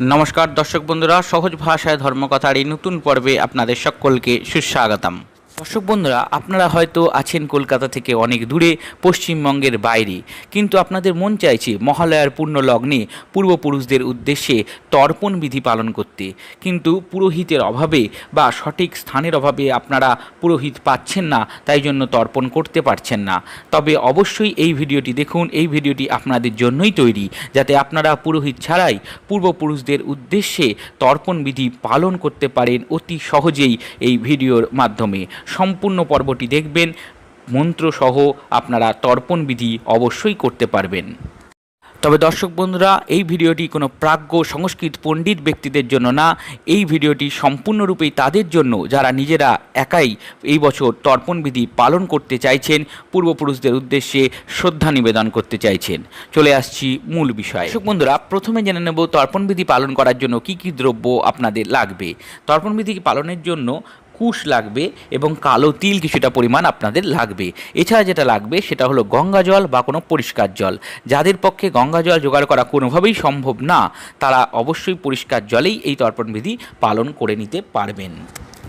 নমস্কার দর্শক বন্ধুরা সহজ ভাষায় ধর্মকথার এই নতুন পর্বে আপনাদের সকলকে সুস্বাগতম। দর্শক বন্ধুরা, আপনারা হয়তো আছেন কলকাতা থেকে অনেক দূরে, পশ্চিমবঙ্গের বাইরে। কিন্তু আপনাদের মন চাইছে মহালয়ার পূর্ণ লগ্নে পূর্বপুরুষদের উদ্দেশ্যে তর্পণ বিধি পালন করতে। কিন্তু পুরোহিতের অভাবে বা সঠিক স্থানের অভাবে আপনারা পুরোহিত পাচ্ছেন না, তাই জন্য তর্পণ করতে পারছেন না। তবে অবশ্যই এই ভিডিওটি দেখুন, এই ভিডিওটি আপনাদের জন্যই তৈরি, যাতে আপনারা পুরোহিত ছাড়াই পূর্বপুরুষদের উদ্দেশ্যে তর্পণ বিধি পালন করতে পারেন অতি সহজেই এই ভিডিওর মাধ্যমে। সম্পূর্ণ পর্বটি দেখবেন। মন্ত্রসহ আপনারা তর্পণ বিধি অবশ্যই করতে পারবেন। তবে দর্শক বন্ধুরা, এই ভিডিওটি কোনো প্রাজ্ঞ, সংস্কৃত পণ্ডিত ব্যক্তিদের জন্য না। এই ভিডিওটি সম্পূর্ণরূপেই তাদের জন্য যারা নিজেরা একাই এই বছর তর্পণ বিধি পালন করতে চাইছেন, পূর্বপুরুষদের উদ্দেশ্যে শ্রদ্ধা নিবেদন করতে চাইছেন। চলে আসছি মূল বিষয়। দর্শক বন্ধুরা, প্রথমে জেনে নেব তর্পণ বিধি পালন করার জন্য কি কি দ্রব্য আপনাদের লাগবে। তর্পণ বিধি পালনের জন্য কুশ লাগবে এবং কালো তিল কিছুটা পরিমাণ আপনাদের লাগবে। এছাড়া যেটা লাগবে সেটা হলো গঙ্গা জল বা কোনো পরিষ্কার জল। যাদের পক্ষে গঙ্গা জল জোগাড় করা কোনোভাবেই সম্ভব না, তারা অবশ্যই পরিষ্কার জলেই এই তর্পণ বিধি পালন করে নিতে পারবেন।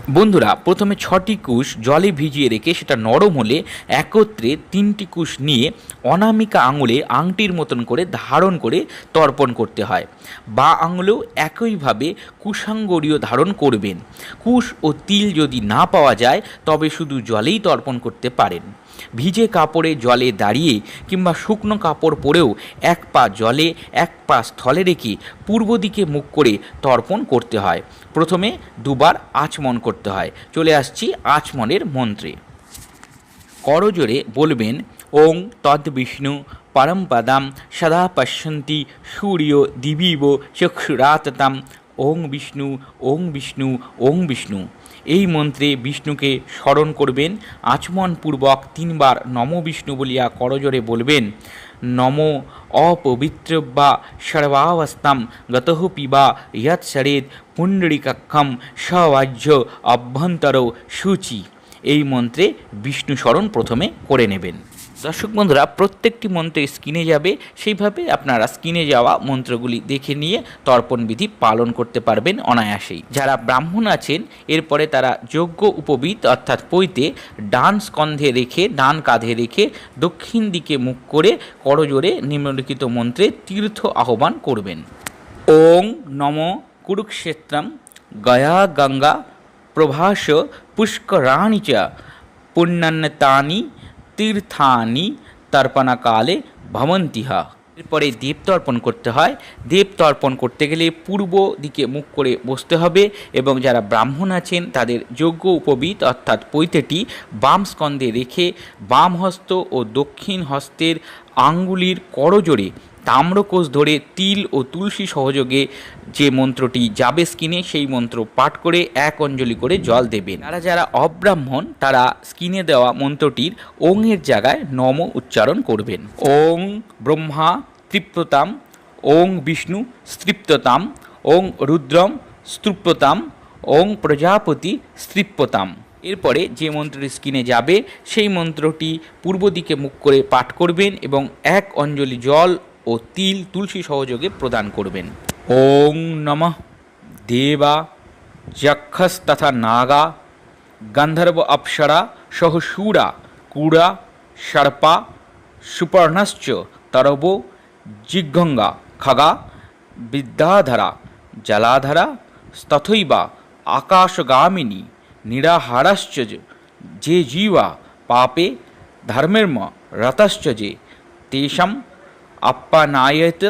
বন্ধুরা, প্রথমে ছটি কুশ জলে ভিজিয়ে রেখে সেটা নরম হলে একত্রে তিনটি কুশ নিয়ে অনামিকা আঙুলে আংটির মতন করে ধারণ করে তর্পণ করতে হয়। বা আঙুলেও একইভাবে কুশাঙ্গরীয় ধারণ করবেন। কুশ ও তিল যদি না পাওয়া যায়, তবে শুধু জলেই তর্পণ করতে পারেন। ভিজে কাপড়ে জলে দাঁড়িয়ে কিংবা শুকনো কাপড় পরেও এক পা জলে, এক পা স্থলে রেখে পূর্ব দিকে মুখ করে তর্পণ করতে হয়। প্রথমে দুবার আচমন করতে হয়। চলে আসছি আচমনের মন্ত্রে। করজোরে বলবেন, ওং তদ বিষ্ণু পরম পদাম সদা পশ্যন্তি সূর্য দিবিব চক্ষুরাততাম। ওং বিষ্ণু ওং বিষ্ণু ওং বিষ্ণু। এই মন্ত্রে বিষ্ণুকে স্মরণ করবেন। আচমনপূর্বক তিনবার নম বিষ্ণু বলিয়া করজোরে বলবেন নম অপবিত্রব্বা সর্বাবস্থাম গতহ পিবা ইয়ৎ শরেদ পুণ্ডরিকাক্ষম সবাহ্য অভ্যন্তর সূচি এই মন্ত্রে বিষ্ণু স্মরণ প্রথমে করে নেবেন। দর্শক বন্ধুরা, প্রত্যেকটি মন্ত্রে স্ক্রিনে যাবে, সেইভাবে আপনারা স্ক্রিনে যাওয়া মন্ত্রগুলি দেখে নিয়ে তর্পণ বিধি পালন করতে পারবেন অনায়াসেই। যারা ব্রাহ্মণ আছেন, এরপরে তারা যোগ্য উপবিত অর্থাৎ পৈতে ডান স্কন্ধে রেখে, ডান কাঁধে রেখে দক্ষিণ দিকে মুখ করে করজোরে নিম্নলিখিত মন্ত্রে তীর্থ আহ্বান করবেন। ওং নম কুরুক্ষেত্রম গয়া গঙ্গা প্রভাস পুষ্করাণি চ পুণ্যান্নতানি তীর্থানি তর্পণকালে ভবন্তিহা। এরপরে দেবতর্পণ করতে হয়। দেবতর্পণ করতে গেলে পূর্ব দিকে মুখ করে বসতে হবে এবং যারা ব্রাহ্মণ আছেন তাদের যোগ্য উপবিত অর্থাৎ পৈতেটি বাম স্কন্ধে রেখে বাম হস্ত ও দক্ষিণ হস্তের আঙ্গুলির করজোড়ে তাম্রকোষ ধরে তিল ও তুলসী সহযোগে যে মন্ত্রটি যাবে স্কিনে সেই মন্ত্র পাঠ করে এক অঞ্জলি করে জল দেবেন। তারা যারা অব্রাহ্মণ, তারা স্কিনে দেওয়া মন্ত্রটির ওংয়ের জায়গায় নম উচ্চারণ করবেন। ওং ব্রহ্মা তৃপ্ততাম, ওং বিষ্ণু স্তৃপ্ততাম, ওং রুদ্রম স্তৃপ্ততাম ওং প্রজাপতি স্তৃপ্ততাম। এরপরে যে মন্ত্রটি স্ক্রিনে যাবে, সেই মন্ত্রটি পূর্ব দিকে মুখ করে পাঠ করবেন এবং এক অঞ্জলি জল ও তিল তুলসী সহযোগে প্রদান করবেন। ওং নমঃ দেবা যক্ষস তথা নাগা গন্ধর্ব অপ্সরা সহ শূরা কুড়া সর্পা সুপর্ণশ্চ তরব জিঘঙ্গা খগা বিদ্যাধরা জলাধরা তথৈবা আকাশগামিনী নিরাহারশ্চ যে জীবা পাপে ধর্মের্ম রতশ্চ যে, তেষাম আপ্যানায়ত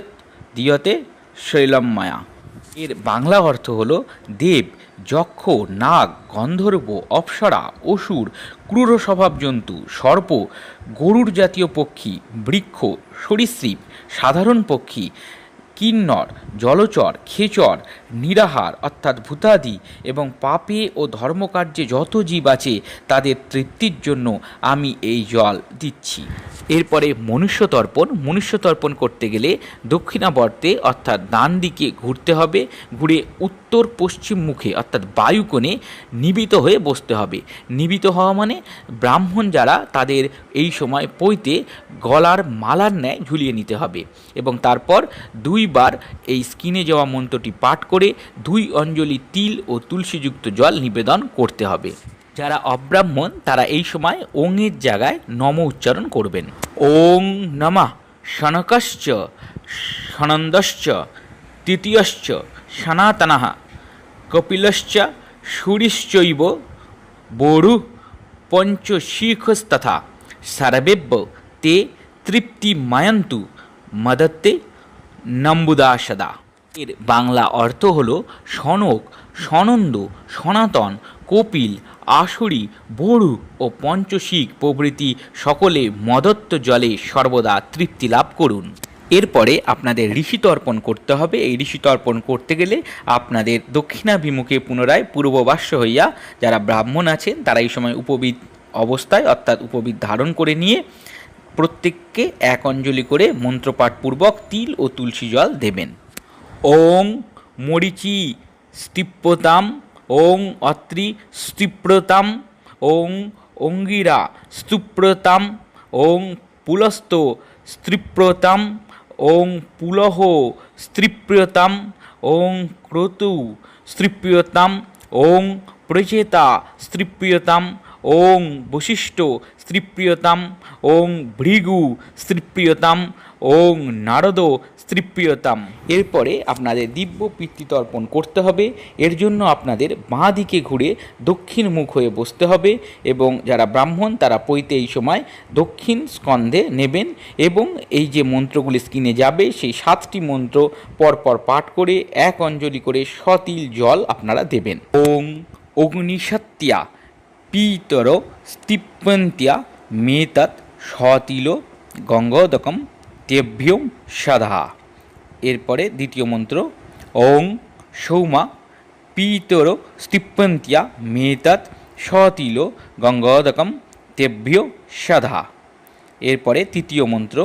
দিয়তে শৈলম মায়া এর বাংলা অর্থ হল দেব, যক্ষ, নাগ, গন্ধর্ব, অপ্সরা, অসুর, ক্রূর স্বভাব জন্তু সর্প গরুর জাতীয় পক্ষী, বৃক্ষ, সরীসৃপ, সাধারণ পক্ষী কিন্নর, জলচর, খেচর, নিরাহার অর্থাৎ ভূতাদি এবং পাপে ও ধর্মকার্যে যত জীব আছে, তাদের তৃপ্তির জন্য আমি এই জল দিচ্ছি। এরপরে মনুষ্য তর্পণ মনুষ্য তর্পণ করতে গেলে দক্ষিণাবর্তে অর্থাৎ ডান দিকে ঘুরতে হবে, ঘুরে উত্তর পশ্চিম মুখে, অর্থাৎ বায়ুকোণে নিবিত হয়ে বসতে হবে। নিবিত হওয়া মানে ব্রাহ্মণ যারা, তাদের এই সময় পইতে গলার মালার ন্যায় ঝুলিয়ে নিতে হবে এবং তারপর দুইবার এই স্কিনে যাওয়া মন্ত্রটি পাঠ করে দুই অঞ্জলি তিল ও তুলসীযুক্ত জল নিবেদন করতে হবে। যারা অব্রাহ্মণ, তারা এই সময় ওংয়ের জায়গায় নম উচ্চারণ করবেন। ওং নমঃ শনকশ্চ সনন্দশ্চ তৃতীয়শ্চ, সনাতনঃ কপিলশ্চ সুরিশ্চৈব বরু পঞ্চশীখস্তথা সর্বেব্য তে তৃপ্তিময়ন্তু মদত্তে নম্বুদা সদা এর বাংলা অর্থ হল সনক, সনন্দ, সনাতন, কপিল আসুরি বড়ু ও পঞ্চশিক প্রভৃতি সকলে মদত্ত জলে সর্বদা তৃপ্তি লাভ করুন। এরপরে আপনাদের ঋষি তর্পণ করতে হবে। এই ঋষি তর্পণ করতে গেলে আপনাদের দক্ষিণাভিমুখে পুনরায় পূর্ববাস্য হইয়া যারা ব্রাহ্মণ আছেন, তারা এই সময় উপবিদ অবস্থায় অর্থাৎ উপবিদ ধারণ করে নিয়ে প্রত্যেককে এক অঞ্জলি করে মন্ত্রপাঠপূর্বক তিল ও তুলসী জল দেবেন। ওং মরিচি স্তিপ্রতাম, ওং অত্রি স্তিপ্রতাম, ওং অঙ্গিরা স্তুপ্রতাম, ওং পুলস্ত স্ত্রিপ্রতাম ওং পুলহ স্ত্রীপ্রিয়তাম, ওং ক্রতু স্ত্রীপ্রিয়তাম, ওং প্রচেতা স্ত্রীপ্রিয়তাম, ওং বশিষ্ঠ স্ত্রীপ্রিয়তাম, ওং ভৃগু স্ত্রীপ্রিয়তাম ওং নারদ স্ত্রীপ্রিয়তাম। এরপরে আপনাদের দিব্য পিতৃতর্পণ করতে হবে। এর জন্য আপনাদের বাঁ দিকে ঘুরে দক্ষিণ মুখ হয়ে বসতে হবে এবং যারা ব্রাহ্মণ তারা পৈতে এই সময় দক্ষিণ স্কন্ধে নেবেন এবং এই যে মন্ত্রগুলি স্কিনে যাবে সেই সাতটি মন্ত্র পরপর পাঠ করে এক অঞ্জলি করে সতিল জল আপনারা দেবেন। ওং অগ্নিসত্যা পিতর স্তিপন্ত্য়া মেতৎ সতিল গঙ্গোদকম তেভ্যম সাধা। এরপরে দ্বিতীয় মন্ত্র, ওং সৌমা পিতর স্তিপন্ত্য়া মেতৎ সতিল গঙ্গোদকম তেভ্য সাধা। এরপরে তৃতীয় মন্ত্র,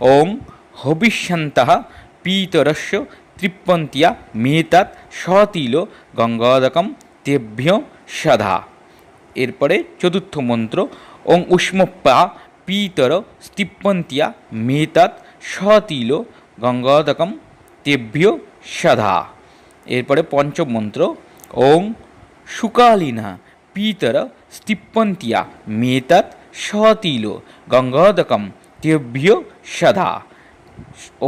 ওং হবিষ্যন্ত পিতরস্য তৃপ্পন্তিয়া মেতৎ সতিল গঙ্গোদকম তেভ্য সাধা। এরপরে চতুর্থ মন্ত্র, ওং উষ্মপ্পা পীতর স্তিপন্তিয়া মেতৎ সতিল গঙ্গোদকম তেভ্য সদা এরপরে পঞ্চম মন্ত্র ওং সুকালীনা পীতর স্তিপন্তিয়া মেতৎ সতিল গঙ্গোদকম তেভ্য সদা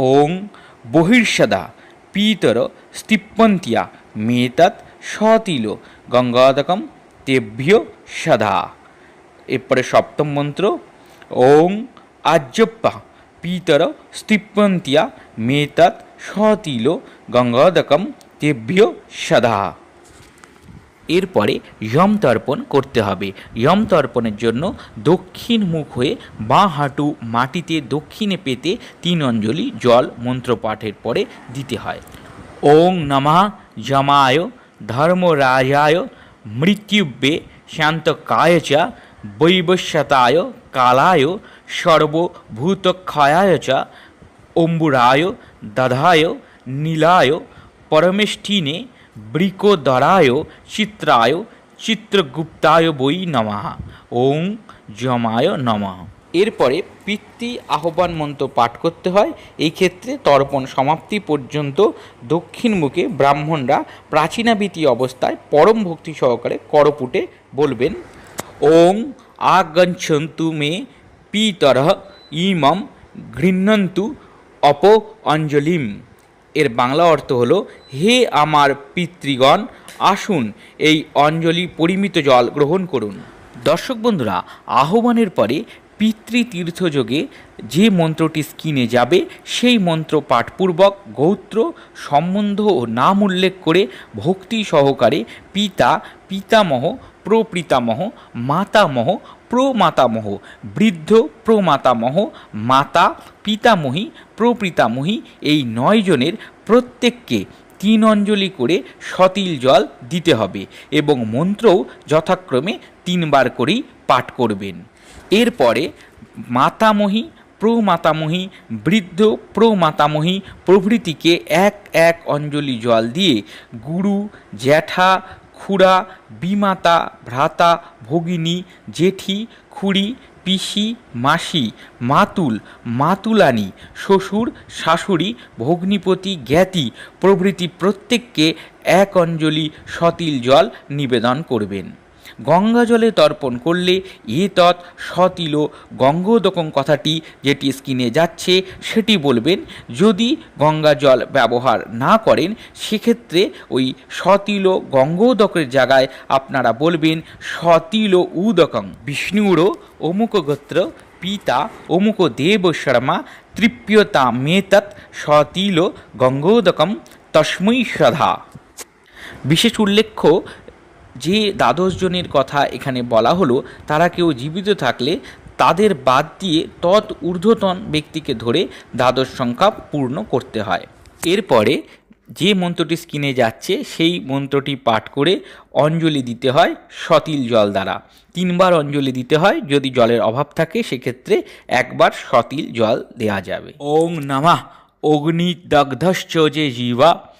ওং বহির্সদা পীতর স্তিপন্তিয়া মেতৎ সতিল গঙ্গাদকম তেভ্য সদা এরপরে সপ্তম মন্ত্র ওং আজ্যপ্পা পিতর স্তিপন্তিয়া মেতৎ সতিল গঙ্গাদকম তেভ্য সদা এরপরে যম তর্পণ করতে হবে। যম তর্পণের জন্য দক্ষিণ মুখ হয়ে বাঁ হাঁটু মাটিতে দক্ষিণে পেতে তিন অঞ্জলি জল মন্ত্রপাঠের পরে দিতে হয়। ওং নমা যমায়, ধর্মরাজায়, মৃত্যুব্যে, শান্তকায় চ বৈবস্যতায় কালায়, সর্বভূতক্ষয়ায় চ, অম্বুরায়, দধায়, নীলায়, পরমেষ্ঠিনে, বৃকোদরায়, চিত্রায়, চিত্রগুপ্তায় বই নমঃ। ওং যমায় নমঃ। এরপরে পিতৃ আহ্বান মন্ত্র পাঠ করতে হয়। এই ক্ষেত্রে তর্পণ সমাপ্তি পর্যন্ত দক্ষিণ মুখে ব্রাহ্মণরা প্রাচীনাবীতি অবস্থায় পরম ভক্তি সহকারে করপুটে বলবেন ওং আগঞ্ছন্তু মে পিতর ইমম ঘৃণন্তু অপ অঞ্জলিম এর বাংলা অর্থ হলো, হে আমার পিতৃগণ, আসুন এই অঞ্জলি পরিমিত জল গ্রহণ করুন। দর্শক বন্ধুরা, আহ্বানের পরে পিতৃতীর্থযোগে যে মন্ত্রটি স্কিনে যাবে, সেই মন্ত্র পাঠপূর্বক গৌত্র, সম্বন্ধ ও নাম উল্লেখ করে ভক্তি সহকারে পিতা পিতামহ, প্রপিতামহ, মাতামহ, প্রমাতামহ, বৃদ্ধ, প্রমাতামহ, মাতা, পিতামহী, প্রপিতামহী, এই নয় জনের প্রত্যেককে তিন অঞ্জলি করে সতিল জল দিতে হবে এবং মন্ত্রও যথাক্রমে তিনবার করেই পাঠ করবেন। এরপরে মাতামহী, প্রমাতামহী, বৃদ্ধ, প্রমাতামহী প্রভৃতিকে এক এক অঞ্জলি জল দিয়ে গুরু, জ্যাঠা খুড়া, বিমাতা, ভ্রাতা, ভগিনী, জেঠি, খুড়ি, পিসি, মাসি, মাতুল, মাতুলানি, শ্বশুর, শাশুড়ি, ভগ্নিপতি, জ্ঞাতি প্রভৃতি প্রত্যেককে এক অঞ্জলি সতিল জল নিবেদন করবেন। গঙ্গা জলে তর্পণ করলে এ তৎ সতিল গঙ্গোদকং কথাটি যেটি স্ক্রিনে যাচ্ছে সেটি বলবেন, যদি গঙ্গা জল ব্যবহার না করেন, সেক্ষেত্রে ওই সতিল গঙ্গোদকের জায়গায় আপনারা বলবেন সতিল উদকং। বিষ্ণুরও অমুক গোত্র পিতা অমুক দেব শর্মা তৃপ্যতা মেতৎ সতিল গঙ্গোদকম তস্মৈ শ্রদ্ধা। বিশেষ উল্লেখ্য যে দ্বাদশ জনের কথা এখানে বলা হলো, তারা কেউ জীবিত থাকলে তাদের বাদ দিয়ে তৎ ঊর্ধ্বতন ব্যক্তিকে ধরে দ্বাদশ সংখ্যা পূর্ণ করতে হয়। এরপরে যে মন্ত্রটি স্ক্রিনে যাচ্ছে, সেই মন্ত্রটি পাঠ করে অঞ্জলি দিতে হয় সতিল জল দ্বারা। তিনবার অঞ্জলি দিতে হয়, যদি জলের অভাব থাকে, সেক্ষেত্রে একবার সতিল জল দেয়া যাবে। ওং নামা। অগ্নি অগ্নিদগ্ধশ্চ যে জীবা,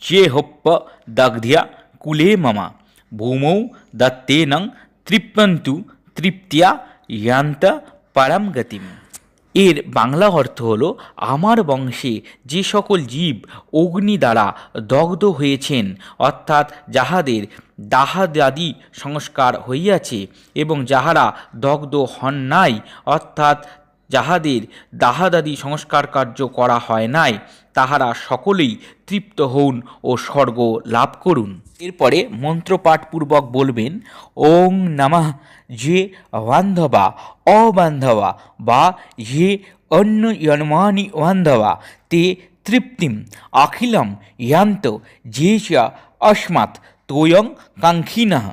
যে হপ্প দগ্ধ্য কুলে মমা। ভূমৌ দত্তেনং তৃপ্যন্তু তৃপ্তিয়া ইয়ান্ত পারাম গতিম এর বাংলা অর্থ হলো, আমার বংশে যে সকল জীব, অগ্নি দ্বারা দগ্ধ হয়েছেন, অর্থাৎ যাহাদের দাহাদাদি সংস্কার হইয়াছে এবং যাহারা দগ্ধ হন নাই, অর্থাৎ যাহাদের দাহাদাদি সংস্কার কার্য করা হয় নাই, তাহারা সকলেই তৃপ্ত হউন ও স্বর্গ লাভ করুন। এরপরে মন্ত্রপাঠপূর্বক বলবেন, ওং নমঃ, যে বান্ধবা, অবান্ধবা বা যে অন্য ইয়ন্মানি বান্ধবা, তে তৃপ্তিম অখিলম ইয়ান্ত, যে অস্মাৎ, তোয়ং কাঙ্ক্ষিনঃ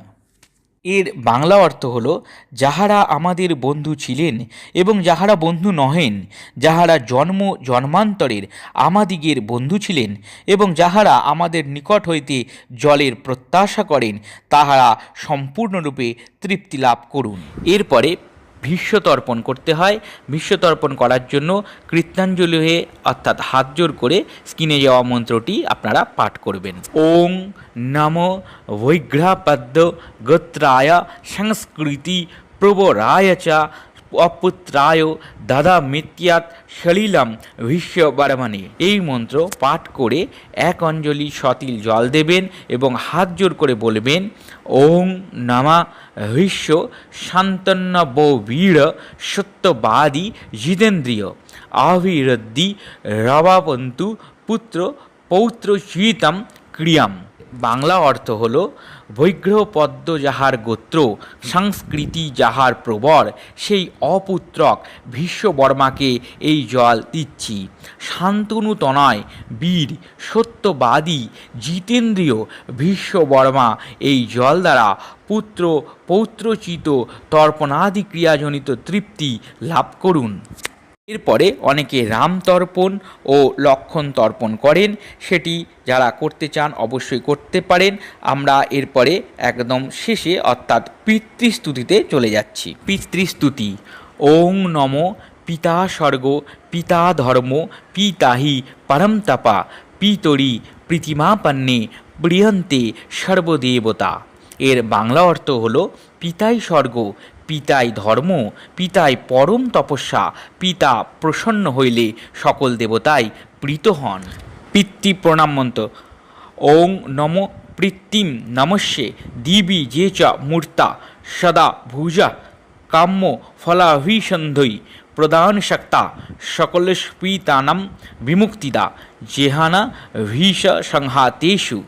এর বাংলা অর্থ হল, যাহারা আমাদের বন্ধু ছিলেন এবং যাহারা বন্ধু নহেন, যাহারা জন্ম জন্মান্তরের আমাদিগের বন্ধু ছিলেন এবং যাহারা আমাদের নিকট হইতে জলের প্রত্যাশা করেন, তাহারা সম্পূর্ণরূপে তৃপ্তি লাভ করুন। এরপরে ভীষ্ম তর্পণ করতে হয়। ভীষ্ম তর্পণ করার জন্য কৃত্যাঞ্জলি হয়ে অর্থাৎ হাত জোর করে স্কিনে যাওয়া মন্ত্রটি আপনারা পাঠ করবেন। ওং নম বৈগ্রাপাদ্য গোত্রায় সংস্কৃতি প্রবরায় চ অপুত্রায় দাদা মিত্যাত সলিলাম ভীষ্মবর্মণে। এই মন্ত্র পাঠ করে এক অঞ্জলি সতিল জল দেবেন এবং হাত জোর করে বলবেন, ওং নামা ভীষ্ম শান্তন্নব বীর সত্যবাদী জিতেন্দ্রিয় আবিরদ্দি রবাবন্তু পুত্র পৌত্র শীতম ক্রিয়াম। বাংলা অর্থ হল বৈগ্রহ পদ্ম যাহার গোত্র, সংস্কৃতি যাহার প্রবর, সেই অপুত্রক ভীষ্মবর্মাকে এই জল দিচ্ছি। শান্তনু তনয়, বীর, সত্যবাদী, জিতেন্দ্রীয় ভীষ্মবর্মা এই জল দ্বারা পুত্র পৌত্রচিত তর্পণাদি ক্রিয়াজনিত তৃপ্তি লাভ করুন। এরপরে অনেকে রাম তর্পণ ও লক্ষণ তর্পণ করেন। সেটি যারা করতে চান অবশ্যই করতে পারেন। আমরা এরপরে একদম শেষে অর্থাৎ পিতৃস্তুতিতে চলে যাচ্ছি। পিতৃস্তুতি। ওং নম পিতা স্বর্গ পিতা ধর্ম পিতাহি পরম তপা পিতরি প্রীতিমাপন্নে প্রিয়ন্তে সর্বদেবতা। এর বাংলা অর্থ হলো পিতাই স্বর্গ পিতাই ধর্ম, পিতাই পরম তপস্যা, পিতা প্রসন্ন হইলে সকল দেবতাই প্রীত হন। পিতৃ প্রণাম মন্ত্র, ওং নম প্রীতিম নমস্যে, দিবি যে চ মূর্তা, সদা ভুজা, কাম্য ফলাভিসন্ধৈ, প্রদান শক্তা সকলস্পীতানাম বিমুক্তিদা, জেহানা ভীষ সংহাতেষু।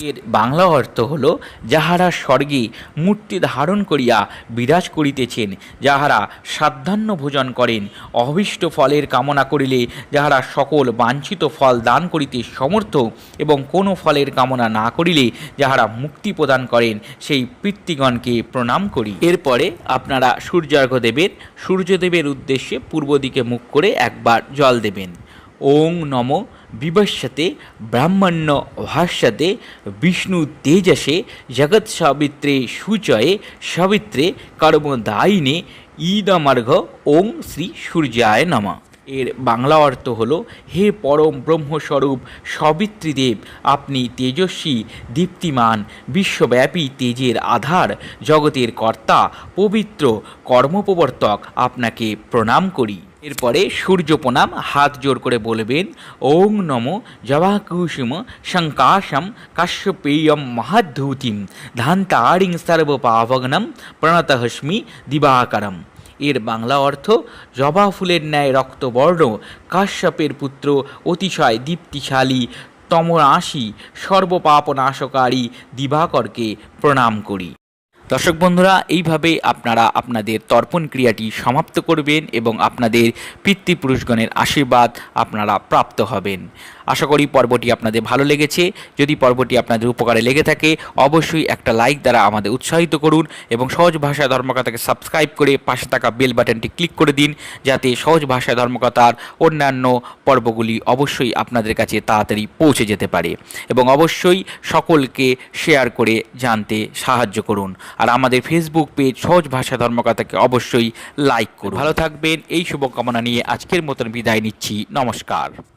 এর বাংলা অর্থ হল, যাহারা স্বর্গে মূর্তি ধারণ করিয়া বিরাজ করিতেছেন, যাহারা সাধ্যান্ন ভোজন করেন, অভীষ্ট ফলের কামনা করিলে যাহারা সকল বাঞ্ছিত ফল দান করিতে সমর্থ এবং কোনো ফলের কামনা না করিলে যাহারা মুক্তি প্রদান করেন, সেই পিতৃগণকে প্রণাম করি। এরপরে আপনারা সূর্যার্ঘ দেবেন সূর্যদেবের উদ্দেশ্যে পূর্ব দিকে মুখ করে একবার জল দেবেন। ওং নম বিভস্যতে ব্রাহ্মণ্য ভাষ্যতে, বিষ্ণু তেজসে, জগৎ সাবিত্রে সূচয়ে, সাবিত্রে কর্মদায়িনে, ঈদমার্ঘ ওং শ্রী সূর্যায় নমঃ। এর বাংলা অর্থ হল, হে পরম ব্রহ্মস্বরূপ সবিত্রীদেব, আপনি তেজস্বী, দীপ্তিমান, বিশ্বব্যাপী তেজের আধার, জগতের কর্তা, পবিত্র কর্মপ্রবর্তক, আপনাকে প্রণাম করি। এরপরে সূর্য প্রণাম হাত জোর করে বলবেন ওং নমো জবাকুসুম শঙ্কাশম কাশ্যপেয়ম মহাদ্ধূতিম ধান্তারিং সর্বপাবগ্নম প্রণতহস্মি দিবাকরম। এর বাংলা অর্থ, জবা ফুলের ন্যায় রক্তবর্ণ, কাশ্যপের পুত্র অতিশয় দীপ্তিশালী তমরাশি সর্বপাপনাশকারী দিবাকরকে প্রণাম করি। দর্শক বন্ধুরা এইভাবে আপনারা আপনাদের তর্পণ ক্রিয়াটি সমাপ্ত করবেন এবং আপনাদের পিতৃপুরুষগণের আশীর্বাদ আপনারা প্রাপ্ত হবেন। আশা করি পর্বটি আপনাদের ভালো লেগেছে। যদি পর্বটি আপনাদের উপকারে লেগে থাকে, অবশ্যই একটা লাইক দ্বারা আমাদের উৎসাহিত করুন এবং সহজ ভাষায় ধর্মকথাকে সাবস্ক্রাইব করে পাশে থাকা বেল বাটনটি ক্লিক করে দিন, যাতে সহজ ভাষায় ধর্মকথার অন্যান্য পর্বগুলি অবশ্যই আপনাদের কাছে তাড়াতাড়ি পৌঁছে যেতে পারে। এবং অবশ্যই সকলকে শেয়ার করে জানতে সাহায্য করুন। আর আমাদের ফেসবুক পেজ সহজ ভাষা ধর্মকথাকে অবশ্যই লাইক করুন। ভালো থাকবেন, এই শুভকামনা নিয়ে আজকের মতন বিদায় নিচ্ছি। নমস্কার।